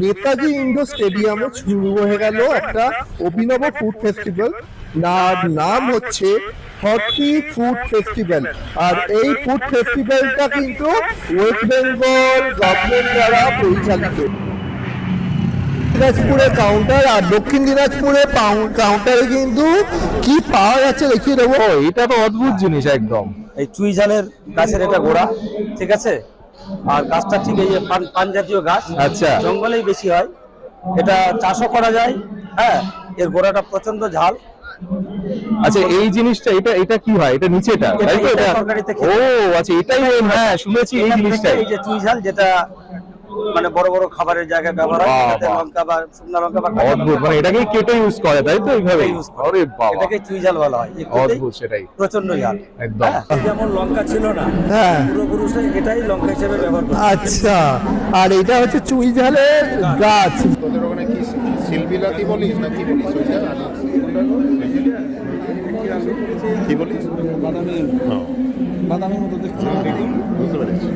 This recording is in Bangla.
নেতাজি ইন্ডোর স্টেডিয়ামে শুরু হয়ে গেল একটা অভিনব ফুড ফেস্টিভ্যাল যার নাম হচ্ছে হকি ফুড ফেস্টিভ্যাল আর এই ফুড ফেস্টিভ্যালটা কিন্তু ওয়েস্ট বেঙ্গল গভর্নমেন্ট দ্বারা পরিচালিত। দিনাজপুরে কাউন্টার আর দক্ষিণ দিনাজপুরে কাউন্টারে কিন্তু কি পাওয়া যাচ্ছে দেখিয়ে দেবো। এটা তো অদ্ভুত জিনিস একদম। এই চুই ঝালের গাছের এটা গোড়া ঠিক আছে? আর গাছটা ঠিক এই যে পান জাতীয় গাছ। আচ্ছা। জঙ্গলেই বেশি হয়। এটা চাষও করা যায়। হ্যাঁ এর গোড়াটা প্রচণ্ড ঝাল। আচ্ছা এই জিনিসটা এটা এটা কি হয়? এটা নিচেটা? এটা- তাই তো এটা এটা? তরকারিতে ও আচ্ছা এটাই হ্যাঁ। শুনেছি এই জিনিসটা এই যে চুই ঝাল যেটা মানে বড় বড় খাবারের জায়গায় ব্যবহার হয় এটাতে। লঙ্কা বা শুকনো লঙ্কা বা কাঁচা অদ্ভুত লঙ্কা মানে এটাকে কেটে ইউজ করে তাই তো এইভাবে? use করে। আরে বাবা। এটাকে চুই ঝাল বলা হয় অদ্ভুত সেটাই। প্রচণ্ড ঝাল একদম। হ্যাঁ, যেমন লঙ্কা ছিল না হ্যাঁ। পূর্বপুরুষরা এটাই লঙ্কা হিসেবে ব্যবহার করতো। আচ্ছা আর এটা হচ্ছে চুই ঝালের গাছ। তোদের ওখানে কি শিলবিলাতি বলিস না কি বলিস ওইটা? কি বলিস? বাদামি বাদামি মতো দেখছি বুঝতে পেরেছি।